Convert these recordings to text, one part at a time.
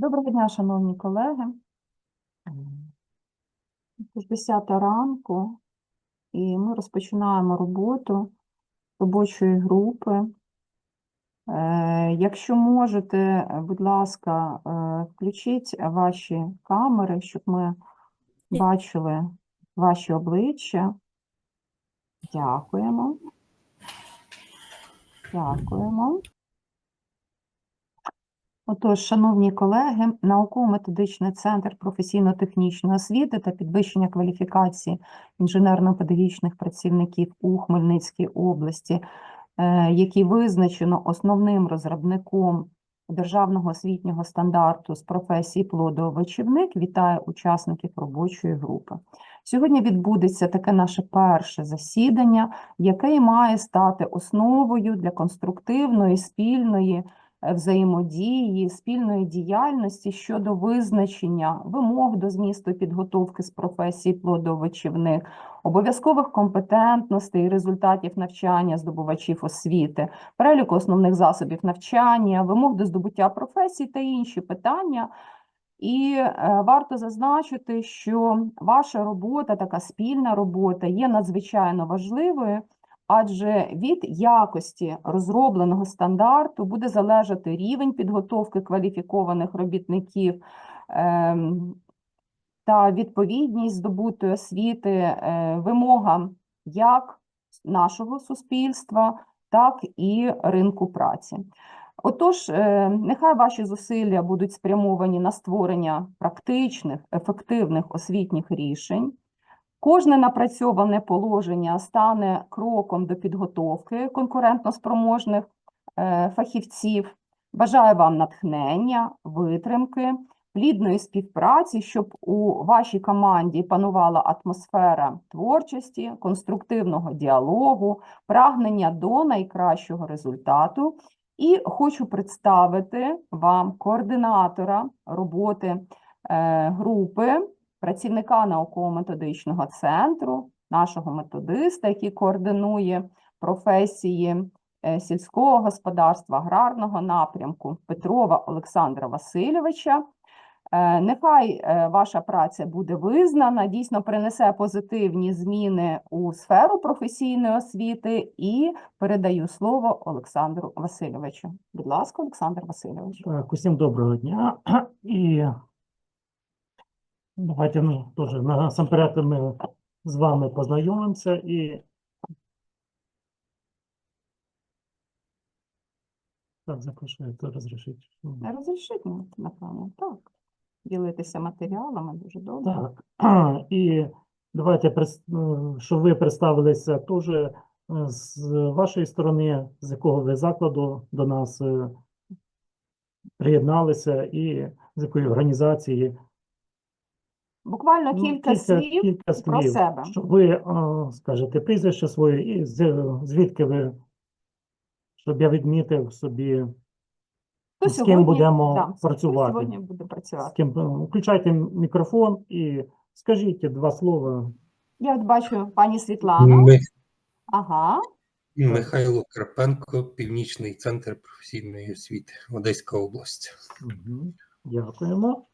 Доброго дня, шановні колеги. Тож 10 ранку, і ми розпочинаємо роботу робочої групи. Е, Якщо можете, будь ласка, е, включіть ваші камери, щоб ми бачили ваші обличчя. Дякуємо. Дякуємо. Отож, шановні колеги, науково-методичний центр професійно-технічної освіти та підвищення кваліфікації інженерно-педагогічних працівників у Хмельницькій області, е, який визначено основним розробником державного освітнього стандарту з професії плодоовочівник, вітає учасників робочої групи. Сьогодні відбудеться таке наше перше засідання, яке має стати основою для конструктивної спільної взаємодії, спільної діяльності щодо визначення вимог до змісту підготовки з професії плодовочівник, обов'язкових компетентностей і результатів навчання здобувачів освіти, переліку основних засобів навчання, вимог до здобуття професій та інші питання. І е, варто зазначити, що ваша робота, така спільна робота, є надзвичайно важливою, адже від якості розробленого стандарту буде залежати рівень підготовки кваліфікованих робітників ем, та відповідність здобутої освіти е, вимогам як нашого суспільства, так і ринку праці. Отож, е, нехай ваші зусилля будуть спрямовані на створення практичних, ефективних освітніх рішень. Кожне напрацьоване положення стане кроком до підготовки конкурентноспроможних е, фахівців. Бажаю вам натхнення, витримки, плідної співпраці, щоб у вашій команді панувала атмосфера творчості, конструктивного діалогу, прагнення до найкращого результату. І хочу представити вам координатора роботи е, групи, працівника науково-методичного центру, нашого методиста, який координує професії е, сільського господарства, аграрного напрямку Петрова Олександра Васильовича. Е, Нехай е, ваша праця буде визнана, дійсно принесе позитивні зміни у сферу професійної освіти і передаю слово Олександру Васильовичу. Будь ласка, Олександр Васильович. Так, усім доброго дня. І давайте ну, теж насамперед ми з вами познайомимося і так, запрошую, то розрішити. Розрішіть, напевно, так. Ділитися матеріалами дуже добре. Так, і давайте, ну, щоб ви представилися теж е, з вашої сторони, з якого ви закладу до нас е, приєдналися і з якої організації. Буквально Ну, кілька слів кілька про себе. щоб ви е, скажете прізвище своє і з- звідки ви, щоб я відмітив собі, Хто з ким сьогодні- будемо да, працювати. сьогодні буде з працювати. ким е, включайте мікрофон і скажіть два слова. Я от бачу пані Світлану. Ми- Ага. Михайло Карпенко, Північний центр професійної освіти, Одеська область. Мгм. Дякуємо.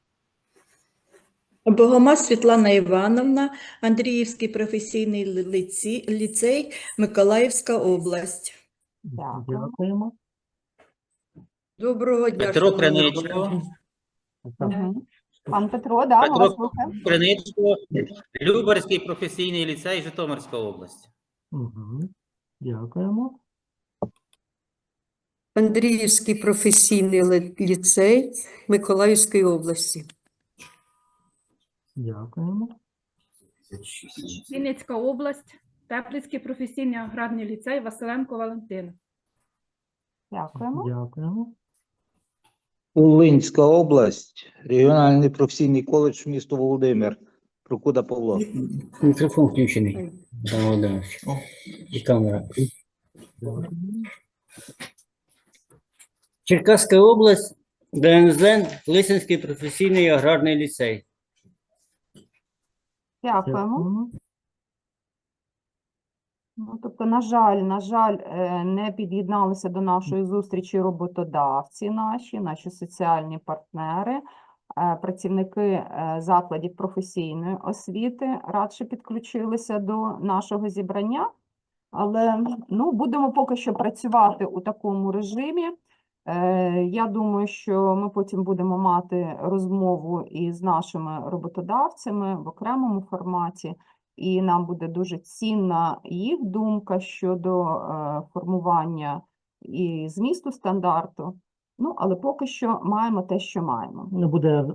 Богома Світлана Івановна, Андріївський професійний ліці- ліцей, Миколаївська область. Дякуємо. Доброго дня. Петро Криничко. Мгм. Пан Петро, да, ми Петро слухаємо. Криничко, Любарський професійний ліцей, Житомирська область. мгм. Дякуємо. Андріївський професійний ліцей Миколаївської області. Дякуємо. Вінницька область, Теплицький професійний аграрний ліцей Василенко Валентина. Дякуємо. Дякуємо. Волинська область, регіональний професійний коледж місто Володимир, Прокуда Павло. Мікрофон включений, І камера. Черкаська область, ДНЗ, Лисинський професійний аграрний ліцей. Дякуємо. Ну, тобто, на жаль, на жаль, е, не під'єдналися до нашої зустрічі роботодавці наші, наші соціальні партнери, е, працівники е, закладів професійної освіти радше підключилися до нашого зібрання. Але ну, будемо поки що працювати у такому режимі. Е, Я думаю, що ми потім будемо мати розмову із нашими роботодавцями в окремому форматі, і нам буде дуже цінна їх думка щодо е, формування і змісту стандарту. Ну, але поки що маємо те, що маємо. Буде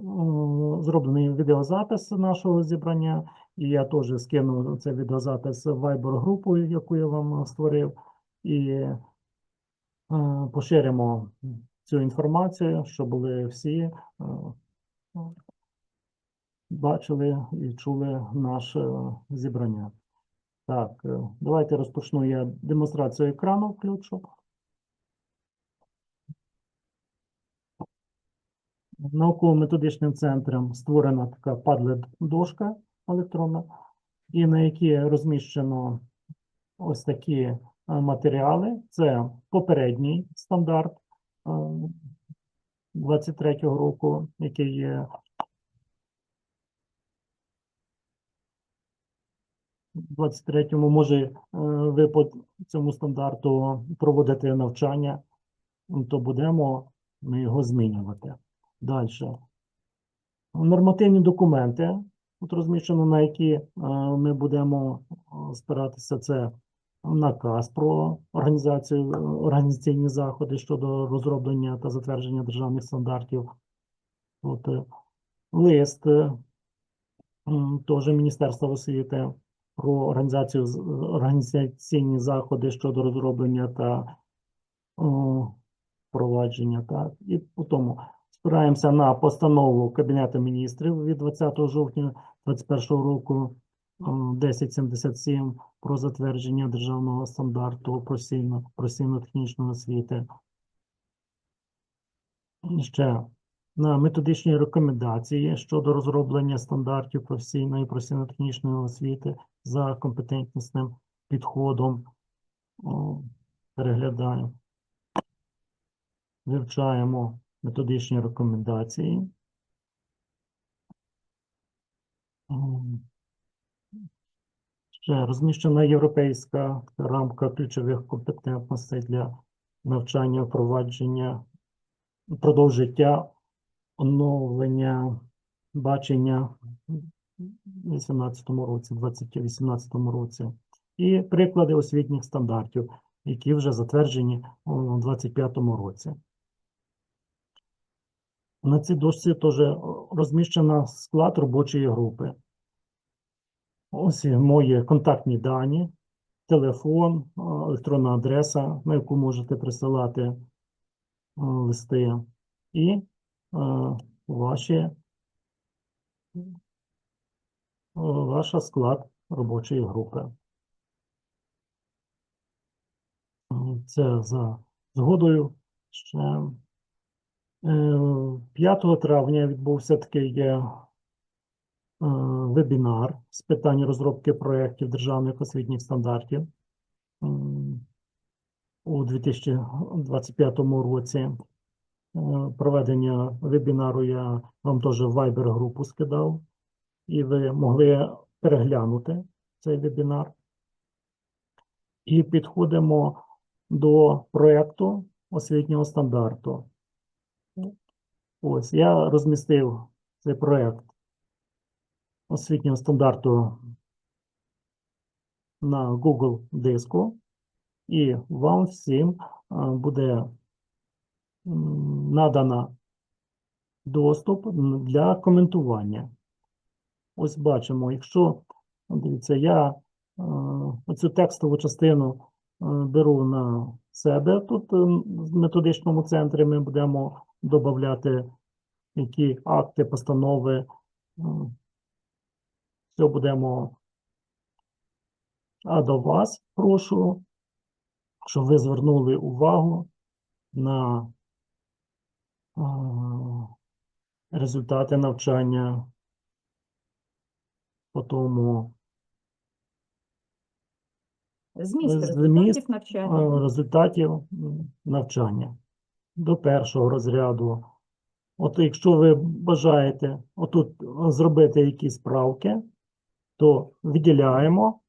зроблений відеозапис нашого зібрання, і я теж скину цей відеозапис в Viber-групу, яку я вам створив, і поширимо цю інформацію, щоб були всі е, бачили і чули наше зібрання. Так, е, давайте розпочну я демонстрацію екрану включу. Науково-методичним центром створена така Padlet-дошка електронна, і на якій розміщено ось такі е, матеріали. Це попередній стандарт 23-го року, який є в 23-му може е, ви по цьому стандарту проводити навчання, то будемо ми його змінювати. Далі. Нормативні документи, тут розміщено, на які е, ми будемо е, спиратися, це наказ про організацію, е, організаційні заходи щодо розроблення та затвердження державних стандартів. От, е, лист е, теж Міністерства освіти про організацію організаційні заходи щодо розроблення та впровадження. Так. І по тому спираємося на постанову Кабінету міністрів від 20 жовтня 2021 року 1077 про затвердження державного стандарту професійно-технічної освіти. І Ще на методичні рекомендації щодо розроблення стандартів професійної професійно-технічної освіти за компетентнісним підходом. Переглядаємо. Вивчаємо методичні рекомендації. Ще розміщена європейська рамка ключових компетентностей для навчання, впровадження, впродовж життя, оновлення, бачення у 18-му році, 2018 році. І приклади освітніх стандартів, які вже затверджені у 25-му році. На цій дошці теж розміщено склад робочої групи. Ось мої контактні дані, телефон, е, електронна адреса, на яку можете присилати е, листи, і е, ваші, е, ваша склад робочої групи. Це за згодою ще. Е, 5 травня відбувся такий е, е, вебінар з питань розробки проєктів державних освітніх стандартів у 2025 році. Е, Проведення вебінару я вам теж в Viber групу скидав, і ви могли переглянути цей вебінар. І підходимо до проєкту освітнього стандарту. Ось я розмістив цей проєкт освітнього стандарту на Google диску, і вам всім буде надано доступ для коментування. Ось бачимо, якщо дивіться, я оцю текстову частину беру на себе тут в методичному центрі, ми будемо додати які акти, постанови. Все будемо. А до вас прошу, щоб ви звернули увагу на результати навчання по тому Зміст Зміст, результатів навчання. результатів навчання до першого розряду. От якщо ви бажаєте отут зробити якісь правки, то виділяємо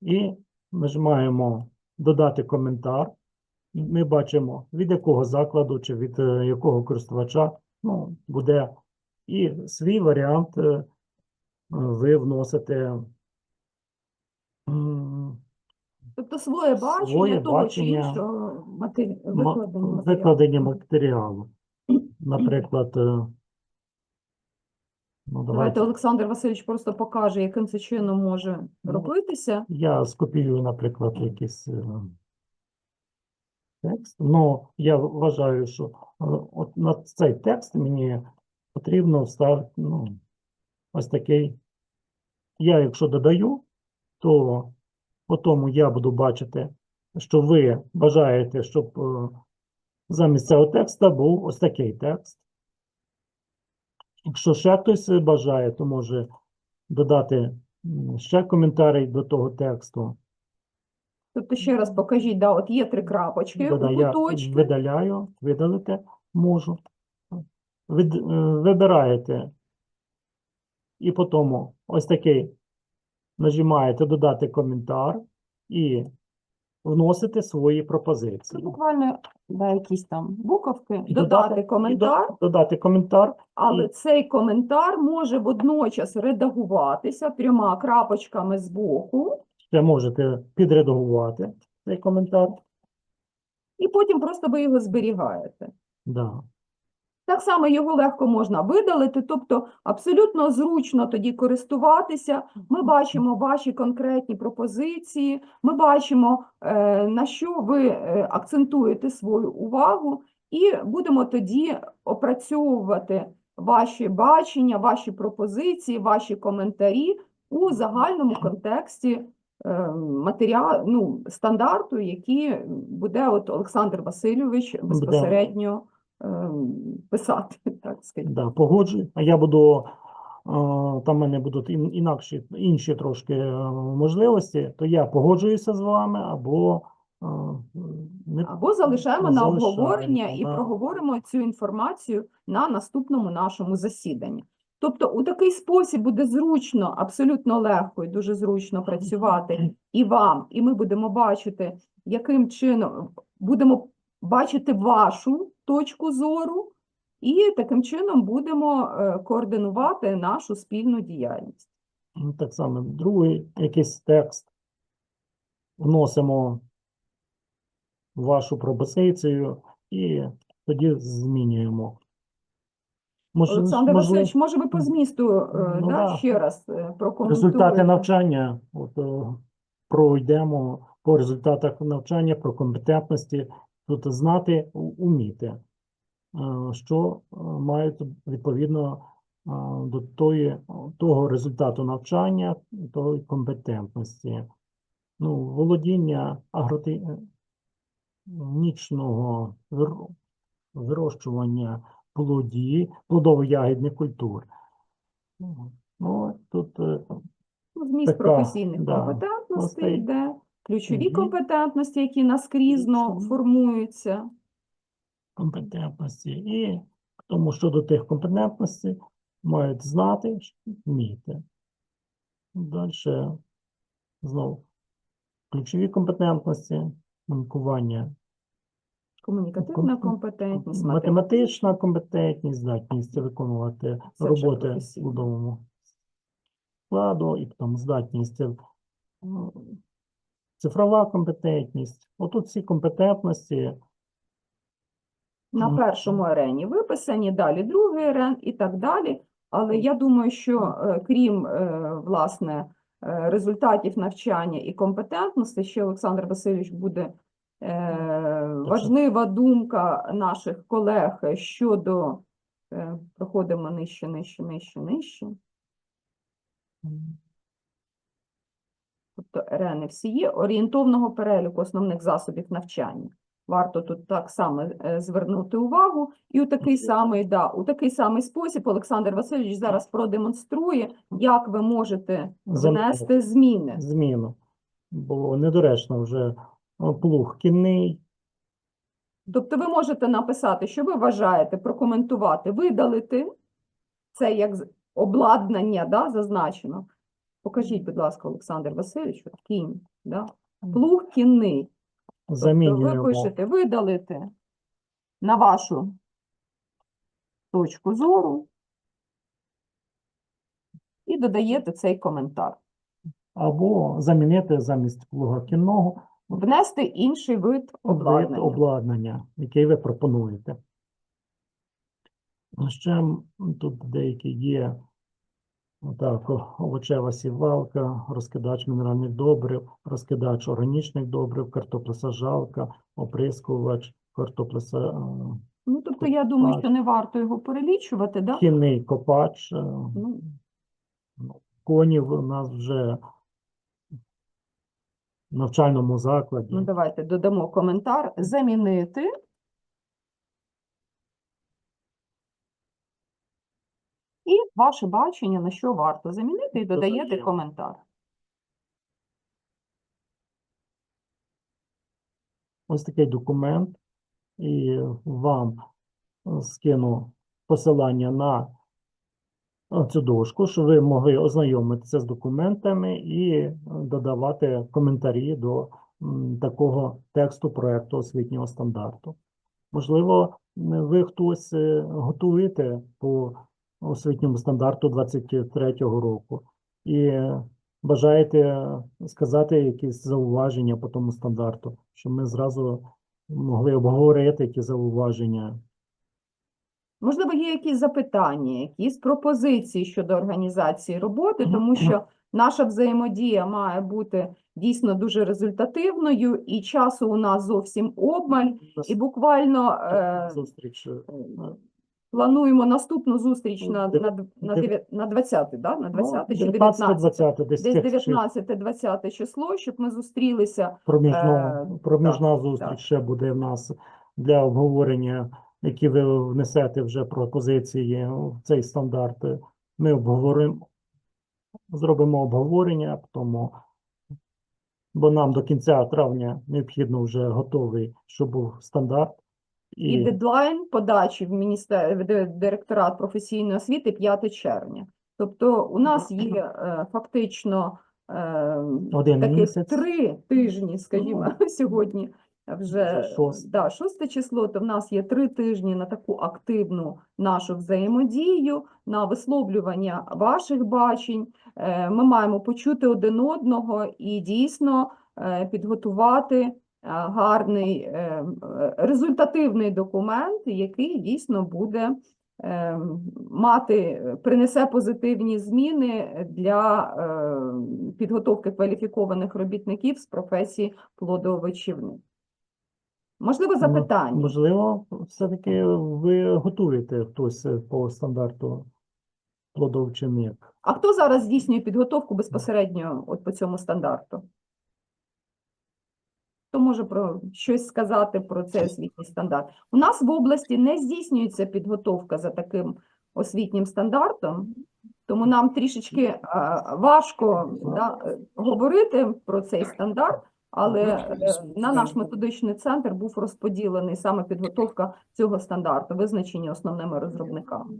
і нажимаємо додати коментар. Ми бачимо, від якого закладу чи від е, якого користувача ну, буде. І свій варіант е, ви вносите. Тобто своє бачення своє того чи бачення, іншого матері... викладення матеріалу. викладення матеріалу. Наприклад, е, ну, Давайте давайте Олександр Васильович просто покаже, яким це чином може Ну, робитися. я скопіюю, наприклад, якийсь е, текст. Ну, я вважаю, що е, от на цей текст мені потрібно вставити, ну, ось такий. Я, якщо додаю, то по тому я буду бачити, що ви бажаєте, щоб е, замість цього текста був ось такий текст. Якщо ще хтось бажає, то може додати ще коментарі до того тексту. Тобто, ще раз покажіть, да, от є три крапочки у я видаляю, видалити можу. Від, е, вибираєте і потім ось такий нажимаєте додати коментар і вносите свої Це пропозиції. буквально да, якісь там буковки, додати, додати і до- коментар, додати коментар. але і- цей коментар може водночас редагуватися трьома крапочками збоку, Ще можете підредагувати цей коментар. і потім просто ви його зберігаєте. Да. Так само його легко можна видалити, тобто абсолютно зручно тоді користуватися. Ми бачимо ваші конкретні пропозиції, ми бачимо, е, на що ви е, акцентуєте свою увагу, і будемо тоді опрацьовувати ваші бачення, ваші пропозиції, ваші коментарі у загальному контексті е, матеріал, ну, стандарту, який буде от Олександр Васильович безпосередньо писати, так сказати. Да, погоджую. А я буду, е, там в мене будуть інакші, інші трошки е, можливості, то я погоджуюся з вами або е, не Або залишаємо на залишаємо, обговорення і проговоримо цю інформацію на наступному нашому засіданні. Тобто у такий спосіб буде зручно, абсолютно легко і дуже зручно працювати і вам, і ми будемо бачити, яким чином будемо бачити вашу точку зору, і таким чином будемо е, координувати нашу спільну діяльність. Ну, Так само, другий якийсь текст вносимо в вашу пропозицію і тоді змінюємо. Мож- Олександр можливо, Васильович, може ви по змісту е, Ну, да, да. ще раз е, прокоментуєте? результати навчання, от, пройдемо по результатах навчання, про компетентності, тут знати, уміти, е, що е, мають відповідно е, до тої, того результату навчання, тої компетентності. Ну, володіння агротехнічного вирощування плоді, плодово-ягідних культур. Ну, тут Ну, Зміст Така, професійних да, компетентностей простий. Ключові Мгм. компетентності, які наскрізно Ключові. формуються. компетентності. І тому щодо тих компетентностей мають знати, вміти. Далі знову ключові компетентності, комунікування, Комунікативна Ком- компетентність, математична компетентність, здатність виконувати Це вже роботи професійно. трудовому складу, і потім здатність е, цифрова компетентність. Отут всі компетентності на першому арені виписані, далі другий арен і так далі. Але я думаю, що е, крім е, власне е, результатів навчання і компетентності, ще Олександр Васильович буде важлива думка наших колег щодо проходимо нижче, нижче, нижче, нижче. Тобто РН всі є, орієнтовного переліку основних засобів навчання. Варто тут так само е, звернути увагу. І у такий самий, да, у такий самий спосіб Олександр Васильович зараз продемонструє, як ви можете внести зміни. зміну. було недоречно вже плуг кінний. Тобто ви можете написати, що ви вважаєте, прокоментувати, видалити це як обладнання, да, зазначено. Покажіть, будь ласка, Олександр Васильович, от кінь, да? плуг кінний. Тобто ви пишете видалити на вашу точку зору і додаєте цей коментар. Або замінити замість плуга кінного Внести інший вид вид обладнання. обладнання, який ви пропонуєте. Ще тут деякі є. Так, овочева сівалка, розкидач мінеральних добрив, розкидач органічних добрив, картоплесаджалка, оприскувач, картоплеса, е, Ну, тобто, я думаю, що не варто його перелічувати, да? кінний копач, е, Ну, конів у нас вже в навчальному закладі. Ну, давайте додамо коментар. Замінити. І ваше бачення, на що варто замінити, і додаєте коментар. Ось такий документ, і вам скину посилання на цю дошку, щоб ви могли ознайомитися з документами і додавати коментарі до такого тексту проекту освітнього стандарту. Можливо, ви хтось е, готуєте по освітньому стандарту 23-го року. І е, бажаєте сказати якісь зауваження по тому стандарту, щоб ми зразу могли обговорити ті зауваження. Можливо, є якісь запитання, якісь пропозиції щодо організації роботи, тому що наша взаємодія має бути дійсно дуже результативною, і часу у нас зовсім обмаль, і буквально е, Зустріч. Плануємо наступну зустріч на, Дев- на, на, дев'я- на 20, да? на 20 чи 19 19? 20 десь Десь цих 19-20 число, щоб ми зустрілися. Проміжна, Е, проміжна так, зустріч так. ще буде в нас для обговорення, які ви внесете вже пропозиції в цей стандарт. Ми обговоримо, зробимо обговорення, тому, бо нам до кінця травня необхідно вже готовий, щоб був стандарт. І дедлайн подачі в міністер... в директорат професійної освіти 5 червня. Тобто у нас є е, фактично е, Один таких місяць. три тижні, скажімо, сьогодні вже шосте. да, шосте число, то в нас є три тижні на таку активну нашу взаємодію, на висловлювання ваших бачень. Е, Ми маємо почути один одного і дійсно е, підготувати гарний е, результативний документ, який дійсно буде е, мати, принесе позитивні зміни для е, підготовки кваліфікованих робітників з професії плодоовочівник. Можливо, запитання? Можливо, все-таки ви готуєте хтось по стандарту плодовчиник. А хто зараз здійснює підготовку безпосередньо от по цьому стандарту? Хто може про щось сказати про цей освітній стандарт? У нас в області не здійснюється підготовка за таким освітнім стандартом, тому нам трішечки важко да, е, говорити про цей стандарт, але е, на наш методичний центр був розподілений саме підготовка цього стандарту, визначені основними розробниками.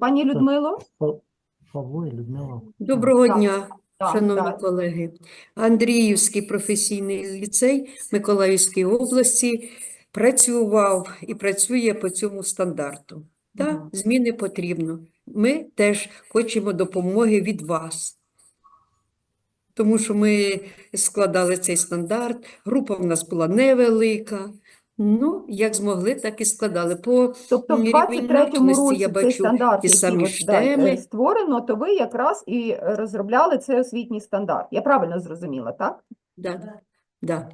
Пані Людмило? Павло і Людмила. Доброго дня, Так, шановні так. колеги. Андріївський професійний ліцей Миколаївської області працював і працює по цьому стандарту. Та Мгм. зміни потрібно. Ми теж хочемо допомоги від вас. Тому що ми складали цей стандарт, група в нас була невелика. Ну, як змогли, так і складали. По Тобто в рівень 23-му навченості році я цей бачу стандарт, ті який самі от, ж да, е, створено, то ви якраз і розробляли цей освітній стандарт. Я правильно зрозуміла, так? Да, да.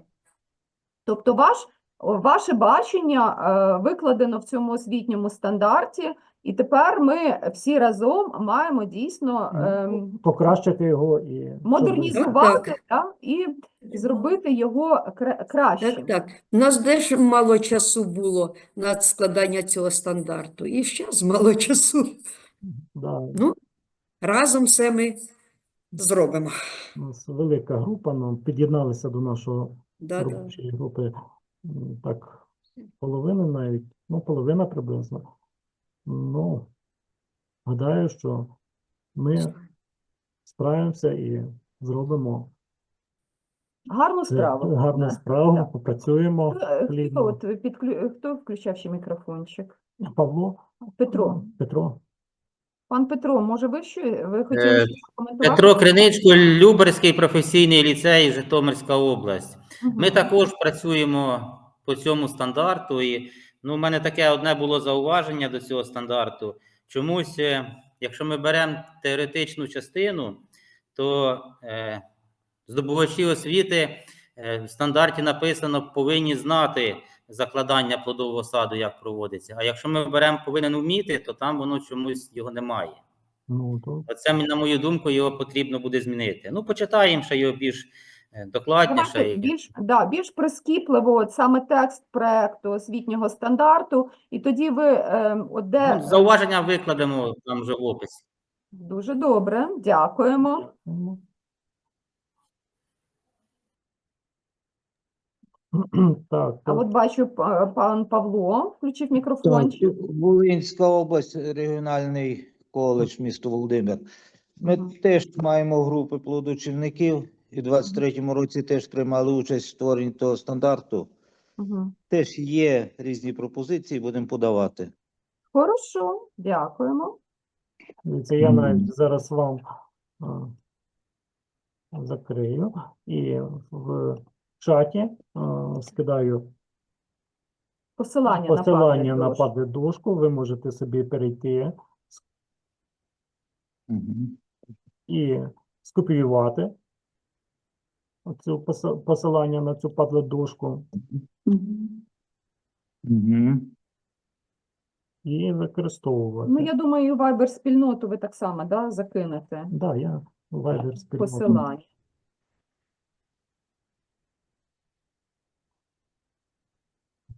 Тобто ваш, ваше бачення е, викладено в цьому освітньому стандарті, і тепер ми всі разом маємо дійсно Ну, ем, Покращити його і модернізувати да, і зробити його кра- кращим. Так, так. У нас теж мало часу було на складання цього стандарту. І зараз мало часу. Да. Ну, разом все ми Зробимо. У нас велика група, ну, під'єдналися до нашого Да, да. групи так половина навіть, ну половина приблизно. Ну, гадаю, що ми справимося і зробимо Гарну справу. гарну Да. справу, попрацюємо Хто, е, плідно. от підклю... хто включав ще мікрофончик? Павло, Петро. Петро. Пан Петро, може ви що? Ви хотіли Е, щось коментувати? Петро Криничко, Люберський професійний ліцей, Житомирська область. Ми також працюємо по цьому стандарту. І ну, у мене таке одне було зауваження до цього стандарту. Чомусь, е, якщо ми беремо теоретичну частину, то е, здобувачі освіти е, в стандарті написано повинні знати закладання плодового саду, як проводиться. А якщо ми беремо повинен вміти, то там воно чомусь його немає. Ну, то Оце, на мою думку, його потрібно буде змінити. Ну, почитаємо ще його більш докладніше. Давайте і- більш, да, більш прискіпливо от саме текст проекту освітнього стандарту, і тоді ви е, от де Ну, зауваження викладемо там вже в описі. дуже добре, дякуємо. Так, А от бачу, пан Павло включив мікрофончик. Так, Волинська область, регіональний коледж, місто Володимир. Ми теж маємо групи плодочівників і в 23-му році теж приймали участь в створенні того стандарту. Мгм. Теж є різні пропозиції, будемо подавати. Хорошо, дякуємо. Дивіться, я навіть зараз вам а, закрию і в чаті а, скидаю Посилання, на посилання на Padlet дошку. Ви можете собі перейти Мгм. і скопіювати оцю поси- посилання на цю Padlet дошку і використовувати. Ну, я думаю, Viber спільноту ви так само да, закинете Да, я Viber спільноти. посилання.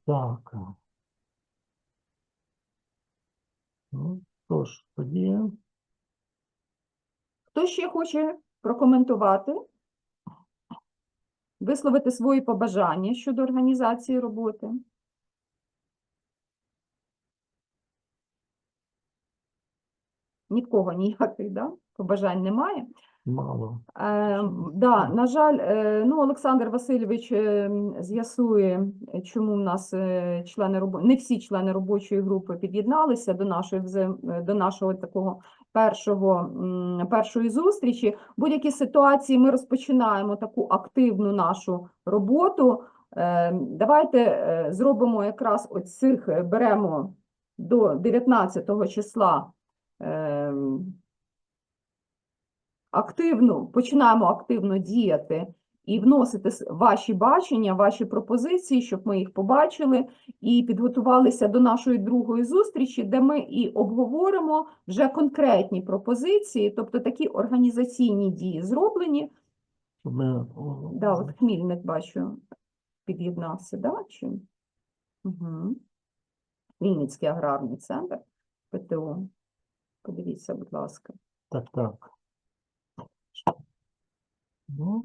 Так. Ну, що ж, тоді Хто ще хоче прокоментувати? Висловити свої побажання щодо організації роботи? Ні в кого ніяких да? побажань немає. мало. Е, да, на жаль, е, ну, Олександр Васильович е, з'ясує, чому в нас е, члени робо... не всі члени робочої групи під'єдналися до нашої взаєм- до нашого такого першого першої зустрічі. Будь-якій ситуації ми розпочинаємо таку активну нашу роботу. Е, Давайте е, зробимо якраз оцих, е, беремо до 19 числа. активну, починаємо активно діяти і вносити ваші бачення, ваші пропозиції, щоб ми їх побачили і підготувалися до нашої другої зустрічі, де ми і обговоримо вже конкретні пропозиції, тобто такі організаційні дії зроблені. Ми, Да, от Хмільник бачу, під'єднався, да? Чи? Угу. Вінницький аграрний центр ПТО. Подивіться, будь ласка. Так, так. Ну,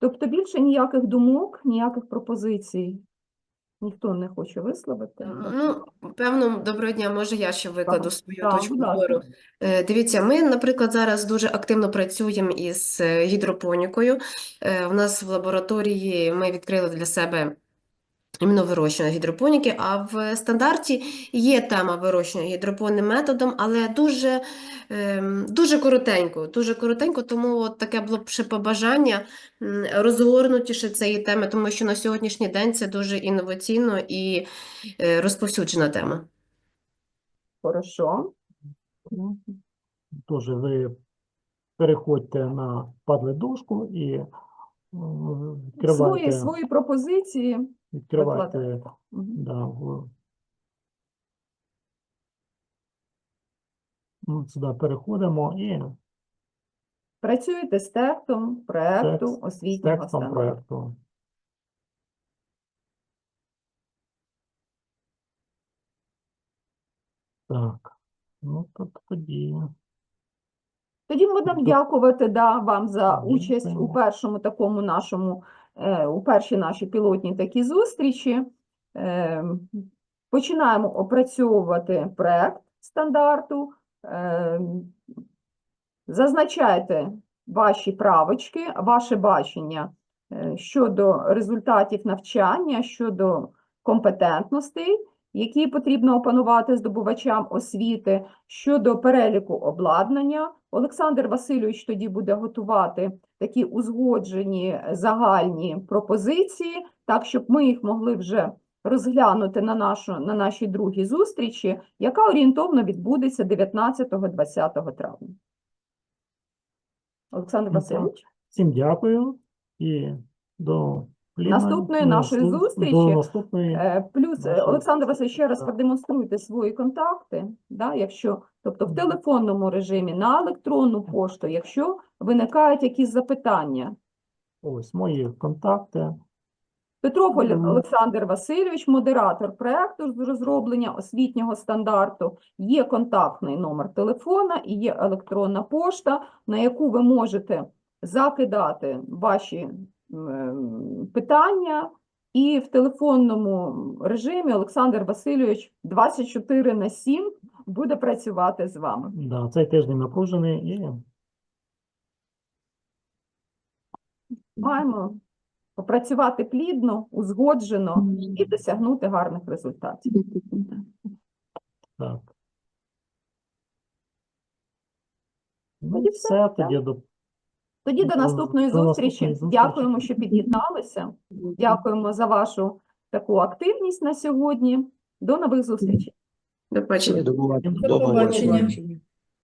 Тобто більше ніяких думок, ніяких пропозицій ніхто не хоче висловити. Ну, певно, доброго дня, може я ще викладу Так, свою так, точку зору. Е, Дивіться, ми, наприклад, зараз дуже активно працюємо із е, гідропонікою. Е, У нас в лабораторії ми відкрили для себе іменно вирощування гідропоніки, а в стандарті є тема вирощування гідропонним методом, але дуже, ем, дуже коротенько, дуже коротенько, тому от таке було б ще побажання розгорнутіше цієї теми, тому що на сьогоднішній день це дуже інноваційно і е, розповсюджена тема. Хорошо. Теж ви переходьте на дошку і Свої, свої пропозиції. Відкривайте викладайте. Да, в- ну, сюди переходимо і Працюєте з текстом Текст- з освітнього текстом стандарту. проекту. Так, ну то тоді. Тоді будемо дякувати да, вам за Дякую. участь у першому такому нашому, у першій нашій пілотній такій зустрічі. Е, Починаємо опрацьовувати проект стандарту. Е, Зазначайте ваші правочки, ваше бачення е, щодо результатів навчання, щодо компетентностей, які потрібно опанувати здобувачам освіти, щодо переліку обладнання. Олександр Васильович тоді буде готувати такі узгоджені загальні пропозиції, так щоб ми їх могли вже розглянути на, нашу, на нашій другій зустрічі, яка орієнтовно відбудеться 19-20 травня. Олександр Ну, Васильович, Всім дякую і до Наступної нашої наступ- зустрічі. До наступної. Е, Плюс, е, Олександр Васильович, ще раз продемонструйте свої контакти, да, якщо, тобто в телефонному режимі, на електронну пошту, якщо виникають якісь запитання. Ось мої контакти. Петров Олександр Васильович, модератор проекту з розроблення освітнього стандарту. Є контактний номер телефона і є електронна пошта, на яку ви можете закидати ваші питання. І в телефонному режимі Олександр Васильович 24 на 7 буде працювати з вами. Да, цей тиждень напружений і Маємо попрацювати плідно, узгоджено і досягнути гарних результатів. так. Ну, все, все, тоді до Тоді до наступної зустрічі. Дякуємо, що під'єдналися. Дякуємо за вашу таку активність на сьогодні. До нових зустрічей. До побачення. До побачення.